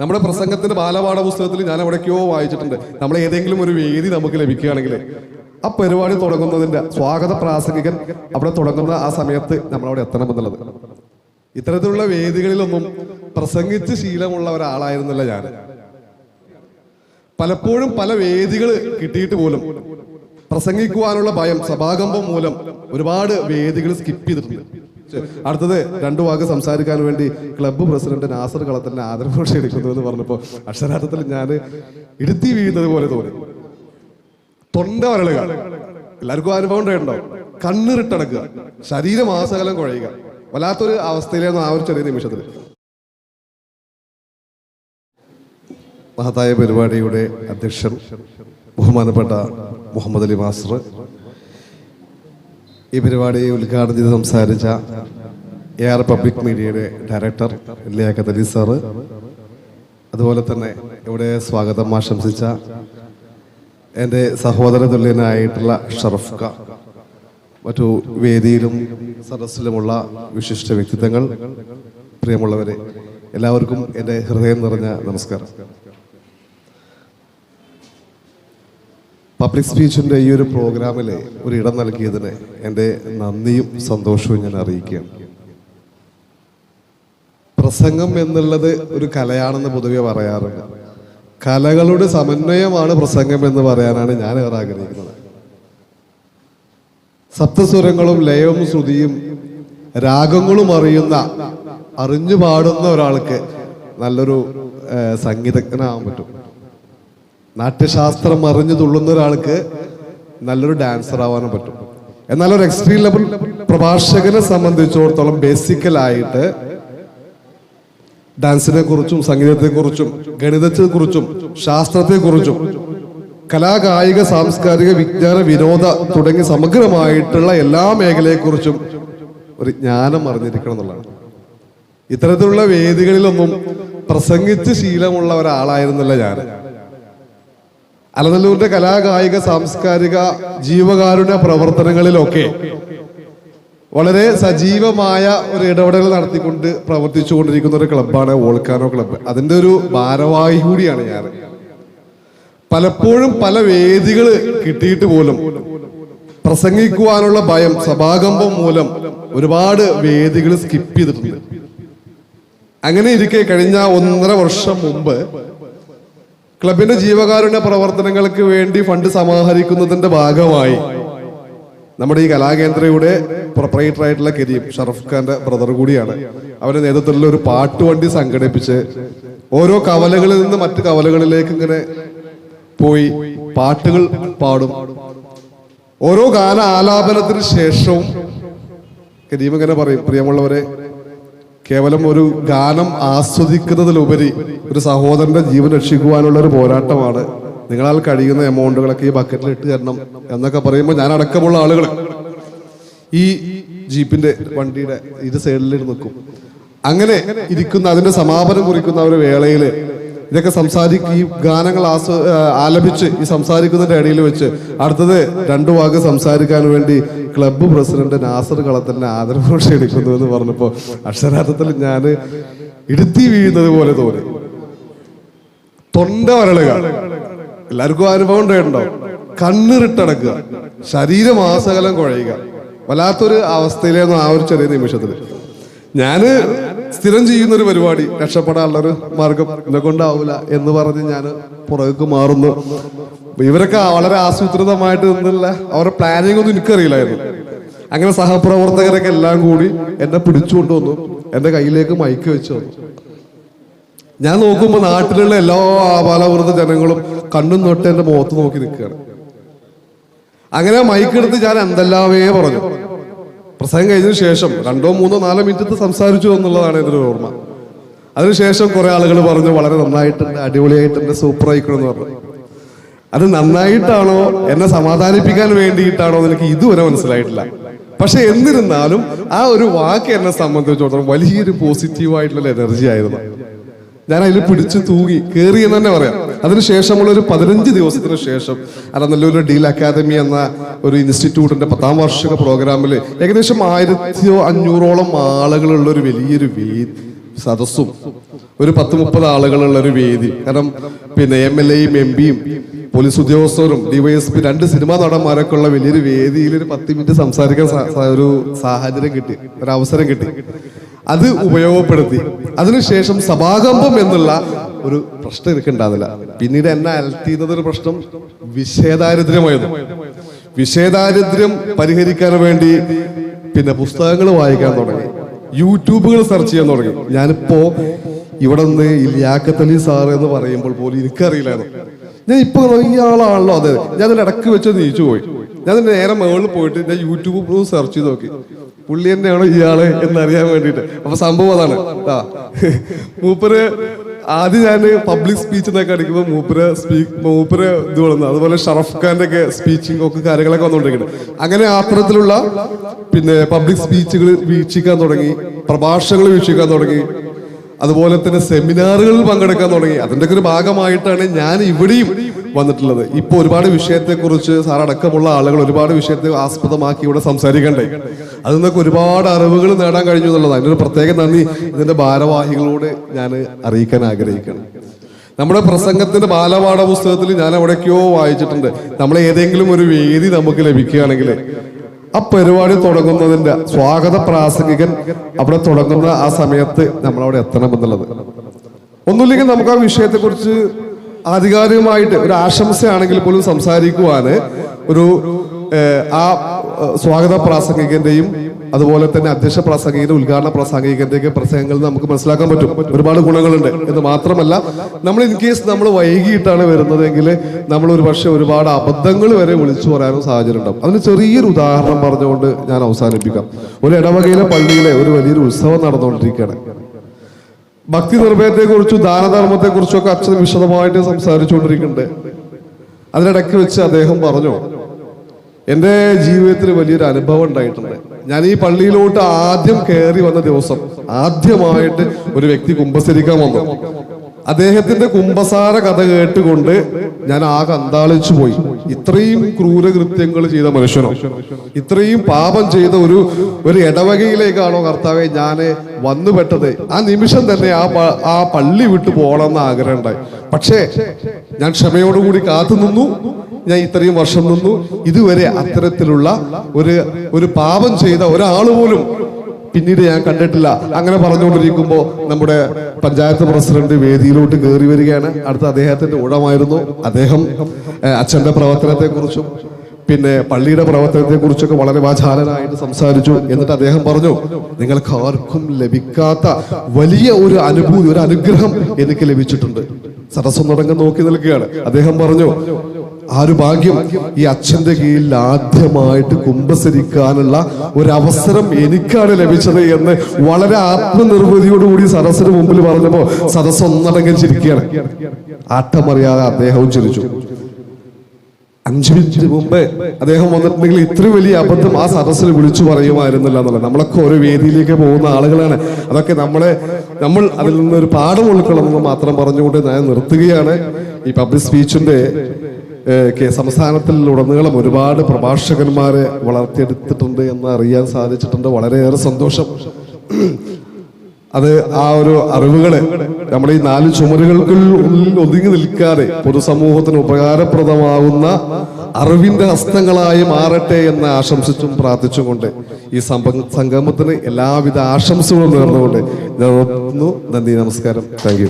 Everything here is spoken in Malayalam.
നമ്മുടെ പ്രസംഗത്തിന്റെ ബാലപാഠ പുസ്തകത്തിൽ ഞാൻ എവിടേക്കോ വായിച്ചിട്ടുണ്ട്. നമ്മൾ ഏതെങ്കിലും ഒരു വേദി നമുക്ക് ലഭിക്കുകയാണെങ്കിൽ ആ പരിപാടി തുടങ്ങുന്നതിന്റെ സ്വാഗത പ്രാസംഗികൻ അവിടെ തുടങ്ങുന്ന ആ സമയത്ത് നമ്മൾ അവിടെ എത്തണമെന്നുള്ളത് ഇത്തരത്തിലുള്ള വേദികളിലൊന്നും പ്രസംഗിച്ച് ശീലമുള്ള ഒരാളായിരുന്നില്ല ഞാൻ. പലപ്പോഴും പല വേദികൾ കിട്ടിയിട്ട് പോലും പ്രസംഗിക്കുവാനുള്ള ഭയം സഭാകമ്പം മൂലം ഒരുപാട് വേദികൾ സ്കിപ്പ് ചെയ്തിട്ടുണ്ട്. അടുത്തത് രണ്ടു വാക്ക് സംസാരിക്കാൻ വേണ്ടി ക്ലബ്ബ് പ്രസിഡന്റ് നാസർ കളത്തലിനെ ആദരവ് എടുക്കുന്നു എന്ന് പറഞ്ഞപ്പോൾ അക്ഷരാർത്ഥത്തിൽ ഞാൻ ഇടുത്തി വീഴുന്നത് പോലെ തോന്നി. തൊണ്ട വരളുക. എല്ലാവർക്കും അനുഭവം ഉണ്ടായിട്ടുണ്ടോ? കണ്ണിറിട്ടടക്കുക. ശരീരം ആസകലം കുഴയുക. വല്ലാത്തൊരു അവസ്ഥയിലായിരുന്നു ആ ഒരു ചെറിയ നിമിഷത്തിൽ. മഹത്തായ പരിപാടിയുടെ അധ്യക്ഷൻ ബഹുമാനപ്പെട്ട മുഹമ്മദ് അലി മാസ്റ്റർ ഈ പരിപാടി ഉദ്ഘാടനം ചെയ്ത് സംസാരിച്ച എ ആർ പബ്ലിക് മീഡിയയുടെ ഡയറക്ടർ ലിയാഖത്ത് അലി സാറ്. അതുപോലെ തന്നെ ഇവിടെ സ്വാഗതം ആശംസിച്ച എന്റെ സഹോദര തുല്യനായിട്ടുള്ള ഷറഫ് ഖ മറ്റു വേദിയിലും സദസ്സിലുമുള്ള വിശിഷ്ട വ്യക്തിത്വങ്ങൾ. പ്രിയമുള്ളവരെ എല്ലാവർക്കും എന്റെ ഹൃദയം നിറഞ്ഞ നമസ്കാരം. പബ്ലിക് സ്പീച്ചിന്റെ ഈ ഒരു പ്രോഗ്രാമിൽ ഒരു ഇടം നൽകിയതിന് എന്റെ നന്ദിയും സന്തോഷവും ഞാൻ അറിയിക്കുകയാണ്. പ്രസംഗം എന്നുള്ളത് ഒരു കലയാണെന്ന് പൊതുവെ പറയാറുണ്ട്. കലകളുടെ സമന്വയമാണ് പ്രസംഗം എന്ന് പറയാനാണ് ഞാൻ ഏറെ ആഗ്രഹിക്കുന്നത്. സപ്തസ്വരങ്ങളും ലയവും ശ്രുതിയും രാഗങ്ങളും അറിയുന്ന അറിഞ്ഞു പാടുന്ന ഒരാൾക്ക് നല്ലൊരു സംഗീതജ്ഞനാകാൻ പറ്റും. നാട്യശാസ്ത്രം അറിഞ്ഞു തുള്ളുന്ന ഒരാൾക്ക് നല്ലൊരു ഡാൻസർ ആവാനും പറ്റും. എന്നാൽ ഒരു എക്സ്ട്രീം ലെവൽ പ്രഭാഷകനെ സംബന്ധിച്ചിടത്തോളം ബേസിക്കലായിട്ട് ഡാൻസിനെ കുറിച്ചും സംഗീതത്തെ കുറിച്ചും ഗണിതത്തെ കുറിച്ചും ശാസ്ത്രത്തെ കുറിച്ചും കലാകായിക സാംസ്കാരിക വിജ്ഞാന വിനോദ തുടങ്ങി സമഗ്രമായിട്ടുള്ള എല്ലാ മേഖലയെക്കുറിച്ചും ഒരു ജ്ഞാനം അറിഞ്ഞിരിക്കണം എന്നുള്ളതാണ്. ഇത്തരത്തിലുള്ള വേദികളിലൊന്നും പ്രസംഗിച്ച് ശീലമുള്ള ഒരാളായിരുന്നില്ല ഞാൻ. അലനല്ലൂരിന്റെ കലാകായിക സാംസ്കാരിക ജീവകാരുണ്യ പ്രവർത്തനങ്ങളിലൊക്കെ വളരെ സജീവമായ ഒരു ഇടപെടൽ നടത്തിക്കൊണ്ട് പ്രവർത്തിച്ചുകൊണ്ടിരിക്കുന്ന ഒരു ക്ലബ്ബാണ് വോൾക്കാനോ ക്ലബ്ബ്. അതിന്റെ ഒരു ഭാരവാഹി കൂടിയാണ് ഞാൻ. പലപ്പോഴും പല വേദികൾ കിട്ടിയിട്ട് പോലും പ്രസംഗിക്കുവാനുള്ള ഭയം സഭാകമ്പം മൂലം ഒരുപാട് വേദികൾ സ്കിപ്പ് ചെയ്തിട്ടുണ്ട്. അങ്ങനെ ഇരിക്കെ കഴിഞ്ഞ ഒന്നര വർഷം മുമ്പ് ക്ലബിന്റെ ജീവകാരുണ്യ പ്രവർത്തനങ്ങൾക്ക് വേണ്ടി ഫണ്ട് സമാഹരിക്കുന്നതിന്റെ ഭാഗമായി നമ്മുടെ ഈ കലാകേന്ദ്രയുടെ പ്രൊപ്പറേറ്റർ ആയിട്ടുള്ള കരീം ഷറഫ് ഖാന്റെ ബ്രദർ കൂടിയാണ്. അവരുടെ നേതൃത്വത്തിൽ ഒരു പാട്ടുവണ്ടി സംഘടിപ്പിച്ച് ഓരോ കവലകളിൽ നിന്ന് മറ്റു കവലകളിലേക്ക് ഇങ്ങനെ പോയി പാട്ടുകൾ പാടും. ഓരോ ഗാന ആലാപനത്തിന് ശേഷവും കരീം ഇങ്ങനെ പറയും പ്രിയമുള്ളവരെ കേവലം ഒരു ഗാനം ആസ്വദിക്കുന്നതിലുപരി ഒരു സഹോദരന്റെ ജീവൻ രക്ഷിക്കുവാനുള്ള ഒരു പോരാട്ടമാണ്. നിങ്ങളാൽ കഴിയുന്ന എമൗണ്ടുകളൊക്കെ ഈ ബക്കറ്റിൽ ഇട്ട് തരണം എന്നൊക്കെ പറയുമ്പോൾ ഞാൻ അടക്കമുള്ള ആളുകൾ ഈ ജീപ്പിന്റെ വണ്ടിയുടെ ഇരു സൈഡിൽ നിൽക്കും. അങ്ങനെ ഇരിക്കുന്ന അതിന്റെ സമാപനം കുറിക്കുന്ന ഒരു വേളയിൽ ഇതൊക്കെ സംസാരിക്കും ഈ ഗാനങ്ങൾ ആസ്വ ആലപിച്ച് ഈ സംസാരിക്കുന്നതിന്റെ ഇടയിൽ വെച്ച് അടുത്തത് രണ്ടു വാക്ക് സംസാരിക്കാൻ വേണ്ടി ക്ലബ്ബ് പ്രസിഡന്റ് നാസർ കളത്തലിനെ ആദരവ് എടുക്കുന്നു എന്ന് പറഞ്ഞപ്പോൾ അക്ഷരാർത്ഥത്തിൽ ഞാൻ ഇടുത്തി വീഴുന്നത് പോലെ തോന്നി. തൊണ്ട വരളുക. എല്ലാവർക്കും അനുഭവം ഉണ്ടായിട്ടുണ്ടോ? കണ്ണിറിട്ടടക്കുക. ശരീരം ആസകലം കുഴയുക. വല്ലാത്തൊരു അവസ്ഥയിലായിരുന്നു ആ ഒരു ചെറിയ നിമിഷത്തിൽ. ഞാൻ സ്ഥിരം ചെയ്യുന്ന ഒരു പരിപാടി. രക്ഷപ്പെടാനുള്ള ഒരു മാർഗം കൊണ്ടാവൂല എന്ന് പറഞ്ഞ് ഞാൻ പുറകേക്ക് മാറുന്നു. ഇവരൊക്കെ വളരെ ആസൂത്രിതമായിട്ട് നിന്നുള്ള അവരുടെ പ്ലാനിങ് ഒന്നും എനിക്കറിയില്ലായിരുന്നു. അങ്ങനെ സഹപ്രവർത്തകരൊക്കെ എല്ലാം കൂടി എന്നെ പിടിച്ചുകൊണ്ട് വന്നു. എന്റെ കയ്യിലേക്ക് മൈക്ക് വെച്ചു വന്നു. ഞാൻ നോക്കുമ്പോൾ നാട്ടിലുള്ള എല്ലാ ആപാലവൃത്ത ജനങ്ങളും കണ്ണും തൊട്ട് എന്റെ മുഖത്ത് നോക്കി നിൽക്കുകയാണ്. അങ്ങനെ മൈക്കെടുത്ത് ഞാൻ എന്തെല്ലാമേ പറഞ്ഞു. പ്രസംഗം കഴിഞ്ഞതിന് ശേഷം രണ്ടോ മൂന്നോ നാലോ മിനിറ്റ് സംസാരിച്ചു എന്നുള്ളതാണ് ഒരു ഓർമ്മ. അതിനുശേഷം കുറേ ആളുകൾ പറഞ്ഞു വളരെ നന്നായിട്ടുണ്ട് അടിപൊളിയായിട്ടുണ്ട് സൂപ്പർ ആയിക്കണമെന്ന് പറഞ്ഞു. അത് നന്നായിട്ടാണോ എന്നെ സമാധാനിപ്പിക്കാൻ വേണ്ടിയിട്ടാണോ എനിക്ക് ഇതുവരെ മനസ്സിലായിട്ടില്ല. പക്ഷെ എന്നിരുന്നാലും ആ ഒരു വാക്ക് എന്നെ സംബന്ധിച്ചിടത്തോളം വലിയൊരു പോസിറ്റീവായിട്ടുള്ള എനർജി ആയിരുന്നു. ഞാൻ അതിൽ പിടിച്ചു തൂങ്ങി കയറി എന്ന് തന്നെ പറയാം. അതിനുശേഷമുള്ള ഒരു പതിനഞ്ച് ദിവസത്തിന് ശേഷം അലനല്ലൂർ ഡീൽ അക്കാദമി എന്ന ഒരു ഇൻസ്റ്റിറ്റ്യൂട്ടിന്റെ പത്താം വാർഷിക പ്രോഗ്രാമിൽ ഏകദേശം ആയിരത്തി അഞ്ഞൂറോളം ആളുകളുള്ള ഒരു വലിയൊരു വേ സദസ്സും ഒരു പത്ത് മുപ്പത് ആളുകളുള്ള ഒരു വേദി. കാരണം പിന്നെ എം എൽ എയും എം പിയും പോലീസ് ഉദ്യോഗസ്ഥരും ഡിവൈഎസ്പി രണ്ട് സിനിമാ നടന്മാരൊക്കെ ഉള്ള വലിയൊരു വേദിയിൽ ഒരു പത്ത് മിനിറ്റ് സംസാരിക്കാൻ ഒരു സാഹചര്യം കിട്ടി. ഒരു അവസരം കിട്ടി. അത് ഉപയോഗപ്പെടുത്തി. അതിനുശേഷം സഭാകമ്പം എന്നുള്ള ഒരു പ്രശ്നം എനിക്ക് പിന്നീട് എന്നെ അലത്തിയുന്നത് ഒരു പ്രശ്നം വിഷയദാരിദ്ര്യമായിരുന്നു വിഷയദാരിദ്ര്യം പരിഹരിക്കാൻ വേണ്ടി പിന്നെ പുസ്തകങ്ങൾ വായിക്കാൻ തുടങ്ങി. യൂട്യൂബുകൾ സെർച്ച് ചെയ്യാൻ തുടങ്ങി. ഞാനിപ്പോ ഇവിടെ നിന്ന് ഇല്ലാക്കത്തലി സാർ എന്ന് പറയുമ്പോൾ പോലും എനിക്കറിയില്ലായിരുന്നു. ഞാൻ ഇപ്പൊ ഇയാളാണല്ലോ അതെ. ഞാൻ ഇടയ്ക്ക് വെച്ച് നീച്ചു പോയി ഞാൻ നേരെ മുകളിൽ പോയിട്ട് ഞാൻ യൂട്യൂബ് സെർച്ച് ചെയ്ത് നോക്കി. പുള്ളി തന്നെയാണോ ഇയാൾ എന്നറിയാൻ വേണ്ടിയിട്ട്. അപ്പൊ സംഭവം അതാണ്. ആ. മൂപ്പര് ആദ്യം ഞാൻ പബ്ലിക് സ്പീച്ച് എന്നൊക്കെ അടിക്കുമ്പോൾ മൂപ്പര് സ്പീക്ക് മൂപ്പര് ഇത് വളർന്നു അതുപോലെ ഷറഫ് ഖാന്റെ ഒക്കെ സ്പീച്ചിങ് ഒക്കെ കാര്യങ്ങളൊക്കെ വന്നുകൊണ്ടിരിക്കുന്നത് അങ്ങനെ ആത്തരത്തിലുള്ള പിന്നെ പബ്ലിക് സ്പീച്ചുകൾ വീക്ഷിക്കാൻ തുടങ്ങി പ്രഭാഷണങ്ങൾ വീക്ഷിക്കാൻ തുടങ്ങി അതുപോലെ തന്നെ സെമിനാറുകളിൽ പങ്കെടുക്കാൻ തുടങ്ങി. അതിന്റെ ഒക്കെ ഒരു ഭാഗമായിട്ടാണ് ഞാൻ ഇവിടെയും വന്നിട്ടുള്ളത്. ഇപ്പൊ ഒരുപാട് വിഷയത്തെക്കുറിച്ച് സാറടക്കമുള്ള ആളുകൾ ഒരുപാട് വിഷയത്തെ ആസ്പദമാക്കി ഇവിടെ സംസാരിക്കണ്ടേ? അതിൽ നിന്നൊക്കെ ഒരുപാട് അറിവുകൾ നേടാൻ കഴിഞ്ഞു എന്നുള്ളതാണ്. അതിനൊരു പ്രത്യേക നന്ദി. ഇതിന്റെ ഭാരവാഹികളോട് ഞാൻ അറിയിക്കാൻ ആഗ്രഹിക്കണം നമ്മുടെ പ്രസംഗത്തിന്റെ ബാലപാഠ പുസ്തകത്തിൽ ഞാൻ എവിടേക്കോ വായിച്ചിട്ടുണ്ട്. നമ്മൾ ഏതെങ്കിലും ഒരു വേദി നമുക്ക് ലഭിക്കുകയാണെങ്കിൽ ആ പരിപാടി തുടങ്ങുന്നതിന്റെ സ്വാഗത പ്രാസംഗികൻ അവിടെ തുടങ്ങുന്ന ആ സമയത്ത് നമ്മൾ അവിടെ എത്തണം എന്നുള്ളത്. ഒന്നുമില്ലെങ്കിൽ നമുക്ക് ആ വിഷയത്തെക്കുറിച്ച് ആധികാരികമായിട്ട് ഒരു ആശംസയാണെങ്കിൽ പോലും സംസാരിക്കുവാന് ഒരു ആ സ്വാഗത പ്രാസംഗികന്റെയും അതുപോലെ തന്നെ അധ്യക്ഷ പ്രാസംഗികന്റെ ഉദ്ഘാടന പ്രാസംഗികന്റെയൊക്കെ പ്രസംഗങ്ങളിൽ നമുക്ക് മനസ്സിലാക്കാൻ പറ്റും. ഒരുപാട് ഗുണങ്ങളുണ്ട്. എന്ന് മാത്രമല്ല നമ്മൾ ഇൻ കേസ് നമ്മൾ വൈകിട്ടാണ് വരുന്നതെങ്കിൽ നമ്മൾ ഒരു പക്ഷേ ഒരുപാട് അബദ്ധങ്ങൾ വരെ വിളിച്ചു പറയാനും സാഹചര്യം ഉണ്ടാവും. അതിന് ചെറിയൊരു ഉദാഹരണം പറഞ്ഞുകൊണ്ട് ഞാൻ അവസാനിപ്പിക്കാം. ഒരു ഇടവകയിലെ പള്ളിയിലെ ഒരു വലിയൊരു ഉത്സവം നടന്നുകൊണ്ടിരിക്കുകയാണ്. ഭക്തി നിർഭയത്തെ കുറിച്ചും ദാനധർമ്മത്തെ കുറിച്ചും ഒക്കെ അച്ഛൻ വിശദമായിട്ട് സംസാരിച്ചുകൊണ്ടിരിക്കുന്നുണ്ട്. അതിനിടയ്ക്ക് വെച്ച് അദ്ദേഹം പറഞ്ഞു എന്റെ ജീവിതത്തിൽ വലിയൊരു അനുഭവം ഉണ്ടായിട്ടുണ്ട്. ഞാൻ ഈ പള്ളിയിലോട്ട് ആദ്യം കയറി വന്ന ദിവസം ആദ്യമായിട്ട് ഒരു വ്യക്തി കുമ്പസരിക്കാൻ വന്നു. അദ്ദേഹത്തിന്റെ കുംഭസാര കഥ കേട്ടുകൊണ്ട് ഞാൻ ആകെ അന്താളിച്ചു പോയി. ഇത്രയും ക്രൂരകൃത്യങ്ങൾ ചെയ്ത മനുഷ്യനോ ഇത്രയും പാപം ചെയ്ത ഒരു ഒരു ഇടവകയിലേക്കാണോ കർത്താവെ ഞാൻ വന്നുപെട്ടത്? ആ നിമിഷം തന്നെ ആ ആ പള്ളി വിട്ടു പോകണമെന്ന് ആഗ്രഹം ഉണ്ടായി പക്ഷേ ഞാൻ ക്ഷമയോടുകൂടി കാത്തു നിന്നു. ഞാൻ ഇത്രയും വർഷം നിന്നു. ഇതുവരെ അത്തരത്തിലുള്ള ഒരു ഒരു പാപം ചെയ്ത ഒരാൾ പോലും പിന്നീട് ഞാൻ കണ്ടിട്ടില്ല. അങ്ങനെ പറഞ്ഞുകൊണ്ടിരിക്കുമ്പോൾ നമ്മുടെ പഞ്ചായത്ത് പ്രസിഡന്റ് വേദിയിലോട്ട് കയറി വരികയാണ്. അടുത്ത അദ്ദേഹത്തിന്റെ ഊഴമായിരുന്നു. അദ്ദേഹം അച്ഛന്റെ പ്രവർത്തനത്തെ കുറിച്ചും പിന്നെ പള്ളിയുടെ പ്രവർത്തനത്തെ കുറിച്ചൊക്കെ വളരെ വാചാലനായിട്ട് സംസാരിച്ചു. എന്നിട്ട് അദ്ദേഹം പറഞ്ഞു നിങ്ങൾക്ക് ആർക്കും ലഭിക്കാത്ത വലിയ ഒരു അനുഭൂതി ഒരു അനുഗ്രഹം എനിക്ക് ലഭിച്ചിട്ടുണ്ട്. സരസ്വനടങ്കം നോക്കി നിൽക്കുകയാണ്. അദ്ദേഹം പറഞ്ഞു ആ ഒരു ഭാഗ്യം? ഈ അച്ഛന്റെ കീഴിൽ ആദ്യമായിട്ട് കുംഭസരിക്കാനുള്ള ഒരവസരം എനിക്കാണ് ലഭിച്ചത് എന്ന് വളരെ ആത്മനിർവൃതിയോടുകൂടി സദസ്സിന് മുമ്പിൽ പറഞ്ഞപ്പോ സദസ്സ് ഒന്നടങ്കം ചിരിക്കുകയാണ്. ആട്ടമറിയാതെ അദ്ദേഹവും ചിരിച്ചു. അഞ്ചു മിനിറ്റ് മുമ്പ് അദ്ദേഹം വന്നിട്ടുണ്ടെങ്കിൽ ഇത്ര വലിയ അബദ്ധം ആ സദസ്സിൽ വിളിച്ചു പറയുമായിരുന്നില്ല എന്നുള്ളത്. നമ്മളൊക്കെ ഓരോ വേദിയിലേക്ക് പോകുന്ന ആളുകളാണ്. അതൊക്കെ നമ്മളെ നമ്മൾ അതിൽ നിന്ന് ഒരു പാഠം ഉൾക്കൊള്ളണമെന്ന് മാത്രം പറഞ്ഞുകൊണ്ട് ഞാൻ നിർത്തുകയാണ്. ഈ പബ്ലിക് സ്പീച്ചിന്റെ സംസ്ഥാനത്തിൽ ഉടനീളം ഒരുപാട് പ്രഭാഷകന്മാരെ വളർത്തിയെടുത്തിട്ടുണ്ട് എന്ന് അറിയാൻ സാധിച്ചിട്ടുണ്ട്. വളരെയേറെ സന്തോഷം. അത് ആ ഒരു അറിവുകൾ നമ്മൾ ഈ നാല് ചുമരുകൾക്കുള്ളിൽ ഒതുങ്ങി നിൽക്കാതെ പൊതുസമൂഹത്തിന് ഉപകാരപ്രദമാകുന്ന അറിവിന്റെ ഹസ്തങ്ങളായി മാറട്ടെ എന്ന് ആശംസിച്ചും പ്രാർത്ഥിച്ചുകൊണ്ട് ഈ സംഗമത്തിന് എല്ലാവിധ ആശംസകളും നേർന്നുകൊണ്ട്. നന്ദി നമസ്കാരം. Thank you.